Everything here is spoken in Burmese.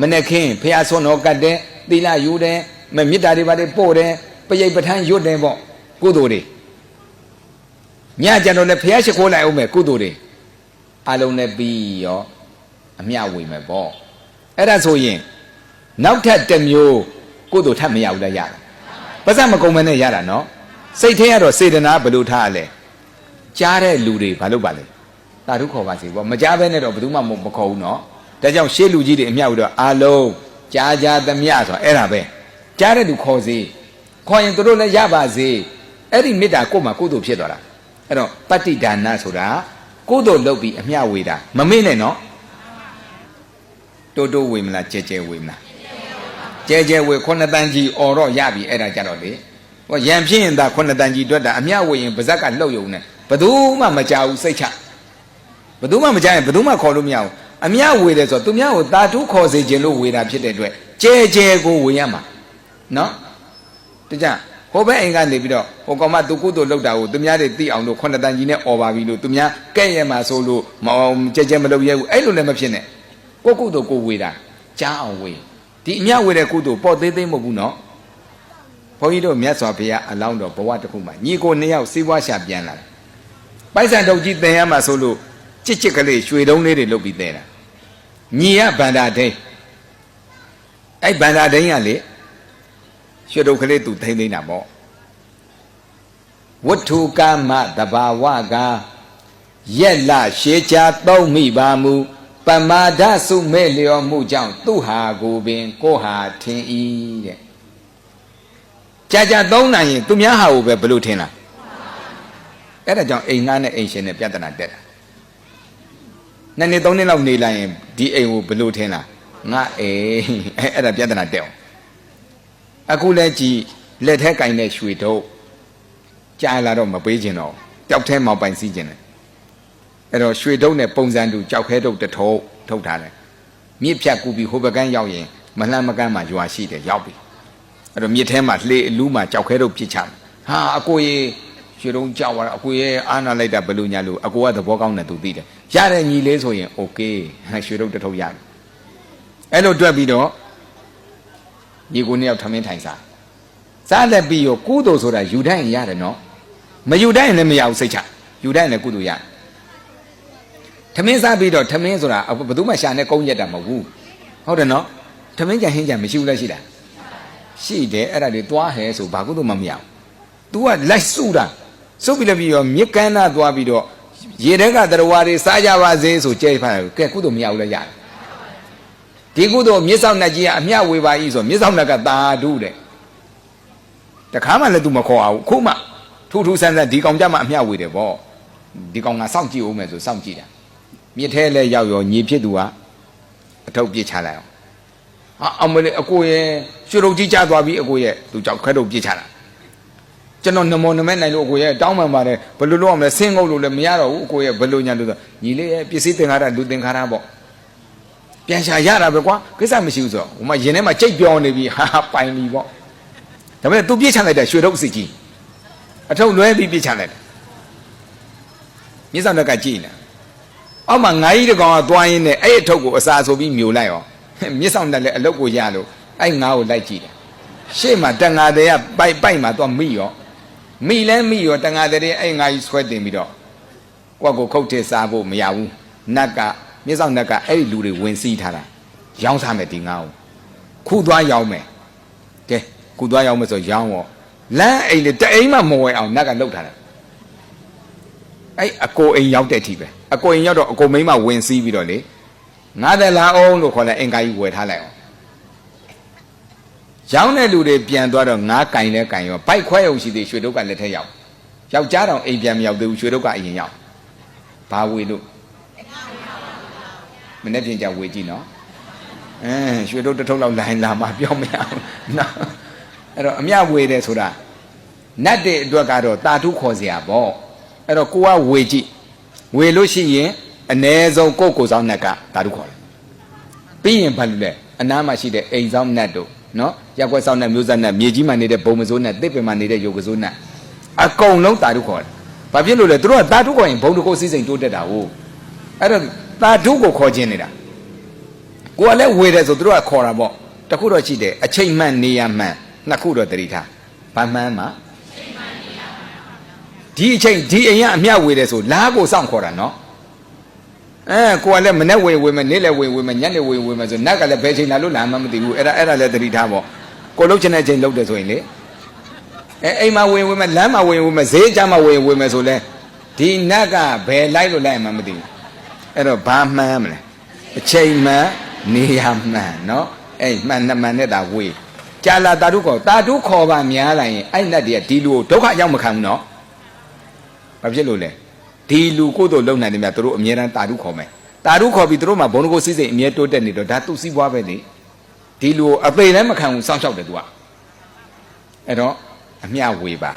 မနဲ့ခင်းဖះဆွန်တော်ကတ်တယ်သီလယူတယ်မမေတ္တာတွေပါတွေပို့တယ်ပရိတ်ပဋ္ဌာန်းရွတ်တယ်ပေါ့ကုသိုလ်တွေညကြတော့လည်းဖះရှိခိုးလိုက်အောင်မယ်ကုသိုလ်တွေအလုံးနဲ့ပြီးရောအမျှဝေမယ်ပေါ့အဲ့ဒါဆိုရင်နောက်ထပ်တစ်မျိုးကုသိုလ်ထပ်မရဘူးလားရတာပါစမကုံမနဲ့ရတာနော်စိတ်ထဲကတော့စေတနာဘယ်လိုထားရလဲကြားတဲ့လူတွေဘာလုပ်ပါလဲတာထုခေါ်ပါစေပေါ့မကြားဘဲနဲ့တော့ဘယ်သူမှမခေါ်ဘူးနော် ဒါကြောင့်ရှေးလူကြီးတွေအမျှဝေတော့အာလုံးကြားကြားသမျှဆိုတာအဲ့ဒါပဲကြားတဲ့လူခေါ်စေခေါ်ရင်တို့လည်းရပါစေအဲ့ဒီမေတ္တာကိုယ်မှာကုသိုလ်ဖြစ်သွားတာအဲ့တော့ပတ္တိဒါနဆိုတာကုသိုလ်လုပ်ပြီးအမျှဝေတာမမေ့နဲ့နော်တိုးတိုးဝေမလားကြဲကြဲဝေမလားကြဲကြဲဝေခုနှစ်တန်းကြီးអော်တော့ရပြီအဲ့ဒါကြတော့လေဟောရံဖြစ်ရင်သာခုနှစ်တန်းကြီးတွက်တာအမျှဝေရင်ပါဇက်ကလှုပ်ယုံနေဘယ်သူမှမကြောက်ဘူးစိတ်ချဘယ်သူမှမကြောက်ရင်ဘယ်သူမှခေါ်လို့မရဘူး အမျှဝေတယ်ဆိုတော့သူများကိုတာထုခေါ်စေခြင်းလို့ဝေတာဖြစ်တဲ့အတွက်ကြဲကြဲကိုဝေရမှာနော်တကြဟိုဘက်အိမ်ကနေပြီးတော့ဟိုကောင်မသူကုသိုလ်လုပ်တာကိုသူများတွေသိအောင်လို့ခုနှစ်တန်ကြီးနဲ့អော်ပါပြီလို့သူများကဲ့ရမှာဆိုလို့မအောင်ကြဲကြဲမလုပ်ရဘူးအဲ့လိုလည်းမဖြစ်နဲ့ကိုကုသိုလ်ကိုဝေတာကြားအောင်ဝေဒီအမျှဝေတဲ့ကုသိုလ်ပေါ့သေးသေးမဟုတ်ဘူးနော်ဘုန်းကြီးတို့မြတ်စွာဘုရားအလောင်းတော်ဘဝတစ်ခုမှာညီကိုနှစ်ယောက်စီးပွားရှာပြန်လာတယ်ပိုက်ဆံတုတ်ကြီးတင်ရမှာဆိုလို့ ချစ်ချစ်ကလေးရွှေတုံးလေးတွေလုပ်ပြီးတဲတာညီရဗန္ဒာဒိန်းအဲ့ဗန္ဒာဒိန်းကလေရွှေတုံးကလေးသူထိမ့်သိမ့်တာပေါ့ဝတ္ထုကမတဘာဝကရက်လရှေးချာသုံးမိပါမူပမာဒစုမဲ့လျော်မှုကြောင့်သူဟာကိုပင်ကိုဟာထင်ဤတဲ့ကြာကြာသုံးနိုင်ရင်သူများဟာကိုပဲဘယ်လိုထင်လားအဲ့ဒါကြောင့်အိမ်ငှားနဲ့အိမ်ရှင်နဲ့ပြဿနာတက်တာ နှစ်နှစ်သုံးနှစ်လောက်နေလိုက်ရင်ဒီအိမ်ကိုဘယ်လိုထင်လားငါအိမ်အဲ့အဲ့ဒါပြဿနာတက်အောင်အခုလဲကြည်လက်ထဲကင်တဲ့ရွှေတုပ်ကြာလာတော့မပေးခြင်းတော့ပျောက်ထဲမောက်ပိုင်စီးခြင်းတယ်အဲ့တော့ရွှေတုပ်နဲ့ပုံစံတူကြောက်ခဲတုပ်တစ်ထုပ်ထုတ်ထားတယ်မြစ်ဖြတ်ကူပြီးဟိုဘကန်းရောက်ရင်မလှမ်းမကန်းမှာရွာရှိတယ်ရောက်ပြီအဲ့တော့မြစ်ထဲမှာလှေအလူးမှာကြောက်ခဲတုပ်ပြစ်ချတယ်ဟာအကိုရေရွှေတုံးကြောက်သွားတာအကိုရဲ့အာနာလိုက်တာဘယ်လိုညာလို့အကိုကသဘောကောင်းတယ်သူသိတယ် ရတဲ့ညီလေးဆိုရင်โอเคရွှေတုံးတစ်ထုပ်ရတယ်အဲ့လိုတွက်ပြီးတော့ညီကိုနှစ်ယောက်ထမင်းထိုင်စားစားလက်ပြီးရောကုသိုလ်ဆိုတာယူတိုင်းရင်ရတယ်နော်မယူတိုင်းရင်လည်းမရဘူးစိတ်ချယူတိုင်းရင်လည်းကုသိုလ်ရတယ်ထမင်းစားပြီးတော့ထမင်းဆိုတာဘယ်သူမှရှာနေကုန်းရက်တာမဟုတ်ဘူးဟုတ်တယ်နော်ထမင်းကြံဟင်းကြံမရှိဘူးလားရှိလားရှိတယ်အဲ့ဒါတွေသွားဟဲဆိုဘာကုသိုလ်မှမရဘူး तू ကလိုက်စုတာစုပ်ပြီးလည်းပြီးရောမြစ်ကမ်းသားသွားပြီးတော့ ရေတက်ကတရဝါတွေစားကြပါစေဆိုကြဲဖတ်တယ်ကဲကုသိုလ်မရဘူးလဲရတယ်ဒီကုသိုလ်မြစ်ဆောင်နှက်ကြီးကအမျှဝေပါ၏ဆိုမြစ်ဆောင်နှက်ကတာဓုတဲ့တခါမှလည်း तू မခေါ်အောင်ခုမှထူးထူးဆန်းဆန်းဒီကောင်ကြမှာအမျှဝေတယ်ဗောဒီကောင်ကစောင့်ကြည့်ဦးမယ်ဆိုစောင့်ကြည့်တာမြစ်ထဲလဲရောက်ရောညီဖြစ်သူကအထုပ်ပြစ်ချလိုက်အောင်ဟာအမလေးအကိုရဲ့ရွှေရုပ်ကြီးကျသွားပြီအကိုရဲ့သူကြောက်ခွဲတော့ပြစ်ချတာ ကျွန်တော်နမောနမဲနိုင်လို့အကိုရဲ့တောင်းပန်ပါတယ်ဘယ်လိုလုပ်အောင်လဲဆင်းငုတ်လို့လည်းမရတော့ဘူးအကိုရဲ့ဘယ်လိုညာလို့ဆိုညီလေးရဲ့ပစ္စည်းသင်္ခါရလူသင်္ခါရပေါ့ပြန်ရှာရတာပဲကွာကိစ္စမရှိဘူးဆိုတော့ဟိုမှာရင်ထဲမှာကြိတ်ပြောနေပြီဟာပိုင်ပြီပေါ့ဒါပေမဲ့ तू ပြစ်ချလိုက်တာရွှေထုတ်စီကြီးအထုပ်လွဲပြီးပြစ်ချလိုက်တယ်မြေဆောင်တက်ကကြည်နေအောက်မှာငါးကြီးတကောင်ကသွားရင်းနဲ့အဲ့အထုပ်ကိုအစာဆိုပြီးမျိုးလိုက်ရောမြေဆောင်တက်လည်းအလုတ်ကိုရလို့အဲ့ငါးကိုလိုက်ကြည့်တယ်ရှေ့မှာတန်ငါတဲ့ကပိုက်ပိုက်မှာသွားမိရော မိလဲမိရောတန်ငါတဲ့အဲ့ငါကြီးဆွဲတင်ပြီးတော့ကိုယ့်ကိုခုတ်ထစ်စားဖို့မရဘူးနတ်ကမြေဆောင်နတ်ကအဲ့ဒီလူတွေဝင်စီးထားတာရောင်းစားမယ်ဒီငါ့ကိုခုသွားရောင်းမယ်ကဲခုသွားရောင်းမယ်ဆိုရောင်းရောလမ်းအိမ်လေတအိမ်မှမဝယ်အောင်နတ်ကလှုပ်ထားတယ်အဲ့အကိုအိမ်ရောက်တဲ့အထိပဲအကိုအိမ်ရောက်တော့အကိုမိန်းမဝင်စီးပြီးတော့လေငါသက်လာအောင်လို့ခေါ်လိုက်အင်္ကာကြီးဝယ်ထားလိုက်အောင် ရောင်းတဲ့လူတွေပြန်သွားတော့ငါးကင်လဲကင်ရောဘိုက်ခွဲရုံရှိသေးရွှေတုတ်ကလက်ထက်ရောက်ယောက်ျားတောင်အိမ်ပြန်မရောက်သေးဘူးရွှေတုတ်ကအရင်ရောက်ဘာဝေလို့မနေ့ပြင်ကြဝေကြည့်နော်အဲရွှေတုတ်တစ်ထုပ်လောက်လိုင်းလာမှပြောမရဘူးနော်အဲ့တော့အမြဝေတယ်ဆိုတာနတ်တဲ့အတွက်ကတော့တာထုခေါ်เสียပေါ့အဲ့တော့ကိုကဝေကြည့်ဝေလို့ရှိရင်အ ਨੇ ဆုံးကိုယ့်ကိုယ်ဆောင်နတ်ကတာထုခေါ်တယ်ပြီးရင်ဘာလို့လဲအနားမှာရှိတဲ့အိမ်ဆောင်နတ်တို့ နော်ရက်ွက်ဆောင်နတ်မျိုးဆက်နတ်မြေကြီးမှာနေတဲ့ဘုံမစိုးနတ်တစ်ပင်မှာနေတဲ့ယုတ်ကစိုးနတ်အကုန်လုံးတာထုခေါ်တယ်ဘာဖြစ်လို့လဲသူတို့ကတာထုခေါ်ရင်ဘုံတစ်ခုစီးစိမ်တိုးတက်တာဟုတ်အဲ့တော့တာထုကိုခေါ်ခြင်းနေတာကိုကလည်းဝေတယ်ဆိုသူတို့ကခေါ်တာပေါ့တခုတော့ရှိတယ်အချိန်မှန်နေရမှန်နှစ်ခုတော့တတိထားဘာမှန်မှာဒီအချိန်ဒီအိမ်ကအမျှဝေတယ်ဆိုလားကိုစောင့်ခေါ်တာနော် အဲကိုကလည်းမနဲ့ဝေဝေမယ်နေ့လည်းဝေဝေမယ်ညနေဝေဝေမယ်ဆိုနက်ကလည်းဘယ်ချိန်လာလို့လာမှမသိဘူးအဲ့ဒါအဲ့ဒါလည်းတတိထားပေါ့ကိုလှုပ်ချင်တဲ့အချိန်လှုပ်တယ်ဆိုရင်လေအဲအိမ်မှာဝေဝေမယ်လမ်းမှာဝေဝေမယ်ဈေးကြမှာဝေဝေမယ်ဆိုလဲဒီနက်ကဘယ်လိုက်လို့လိုက်မှမသိဘူးအဲ့တော့ဘာမှန်းမလဲအချိန်မှန်နေရမှန်နော်အဲ့မှန်နှစ်မှန်နဲ့တာဝေးကြာလာတာတုခေါ်တာတုခေါ်ပါများလာရင်အဲ့နတ်တွေကဒီလူကိုဒုက္ခရောက်မခံဘူးနော်ဘာဖြစ်လို့လဲ ဒီလူကိုယ်တို့လုံနိုင်တယ်မြတ်တို့အမြဲတမ်းတာတုခေါ်မယ်တာတုခေါ်ပြီးတို့မှာဘုံကိုစိစိအမြဲတိုးတက်နေတော့ဒါသူ့စီးပွားပဲလေဒီလူကိုအပေလည်းမခံဘူးစောင့်ရှောက်တယ်သူကအဲ့တော့အမျှဝေပါ